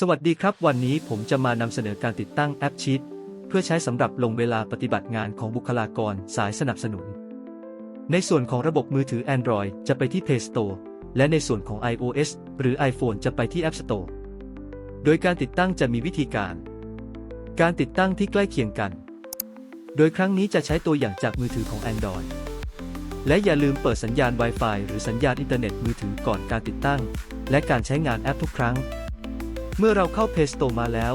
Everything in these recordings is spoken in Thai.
สวัสดีครับ วันนี้ผมจะมานำเสนอการติดตั้งแอปชีตเพื่อใช้สำหรับลงเวลาปฏิบัติงานของบุคลากรสายสนับสนุน ในส่วนของระบบมือถือ Android จะไปที่ Play Store และในส่วนของ iOS หรือ iPhone จะไปที่ App Store โดยการติดตั้งจะมีวิธีการ การติดตั้งที่ใกล้เคียงกัน โดยครั้งนี้จะใช้ตัวอย่างจากมือถือของ Android และอย่าลืมเปิดสัญญาณ Wi-Fi หรือสัญญาณอินเทอร์เน็ตมือถือก่อนการติดตั้ง และการใช้งานแอปทุกครั้ง เมื่อเราเข้า Play Store มาแล้ว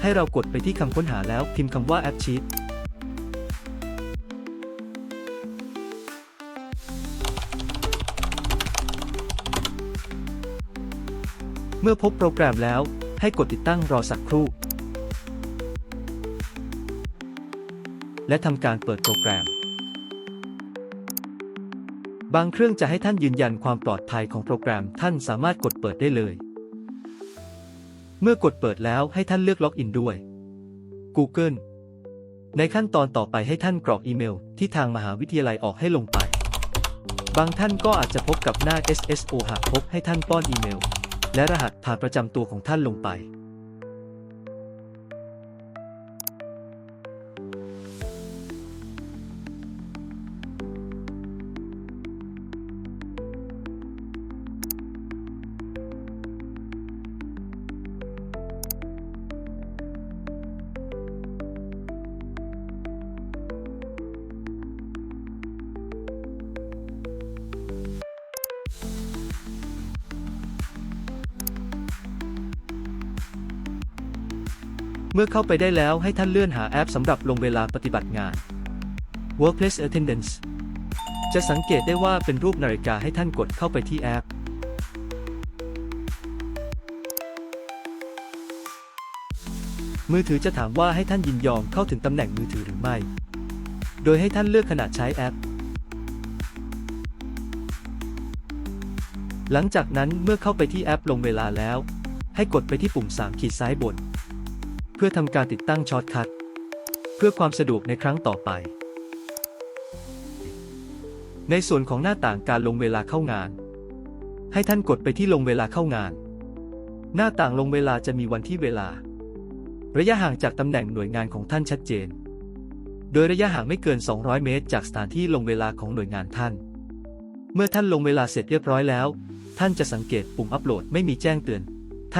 ให้เรากดไปที่คำค้นหาแล้วพิมพ์คำว่า App Sheet เมื่อพบโปรแกรมแล้ว ให้กดติดตั้งรอสักครู่ และทำการเปิดโปรแกรม บางเครื่องจะให้ท่านยืนยันความปลอดภัยของโปรแกรม ท่านสามารถกดเปิดได้เลย เมื่อกดเปิดแล้วให้ท่านเลือกล็อกอินด้วย Google ในขั้นตอนต่อไปให้ท่านกรอกอีเมล ที่ทางมหาวิทยาลัยออกให้ลงไป บางท่านก็อาจจะพบกับหน้า SSO หากพบให้ท่านป้อนอีเมล และรหัสผ่านประจำตัวของท่านลงไป เมื่อเข้าไปได้แล้วให้ท่านเลื่อนหาแอปสำหรับลงเวลาปฏิบัติงาน Workplace Attendance จะสังเกตได้ว่าเป็นรูปนาฬิกาให้ท่านกดเข้าไปที่แอป มือถือจะถามว่าให้ท่านยินยอมเข้าถึงตำแหน่งมือถือหรือไม่ โดยให้ท่านเลือกขนาดใช้แอป หลังจากนั้นเมื่อเข้าไปที่แอปลงเวลาแล้ว ให้กดไปที่ปุ่ม3ขีดซ้ายบน เพื่อทำการติดตั้งช็อตคัทเพื่อความสะดวกในครั้งต่อไป ในส่วนของหน้าต่างการลงเวลาเข้างาน ให้ท่านกดไปที่ลงเวลาเข้างาน หน้าต่างลงเวลาจะมีวันที่เวลา ระยะห่างจากตำแหน่งหน่วยงานของท่านชัดเจน โดยระยะห่างไม่เกิน 200 เมตร จากสถานที่ลงเวลาของหน่วยงานท่าน เมื่อท่านลงเวลาเสร็จเรียบร้อยแล้ว ท่านจะสังเกตปุ่มอัปโหลดไม่มีแจ้งเตือน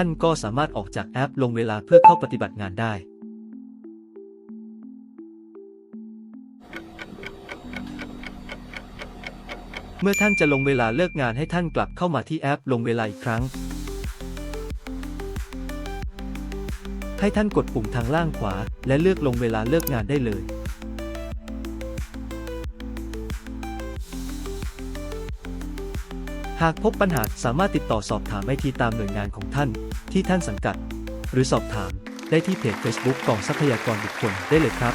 ท่านก็สามารถออกจากแอปลงเวลาเพื่อเข้าปฏิบัติงานได้ เมื่อท่านจะลงเวลาเลิกงานให้ท่านกลับเข้ามาที่แอปลงเวลาอีกครั้ง ให้ท่านกดปุ่มทางล่างขวา และเลือกลงเวลาเลิกงานได้เลย หากพบปัญหาสามารถติดต่อสอบถามไอทีตามหน่วยงานของท่าน ที่ท่านสังกัด หรือสอบถามได้ที่เพจ Facebook กองทรัพยากรบุคคลได้เลยครับ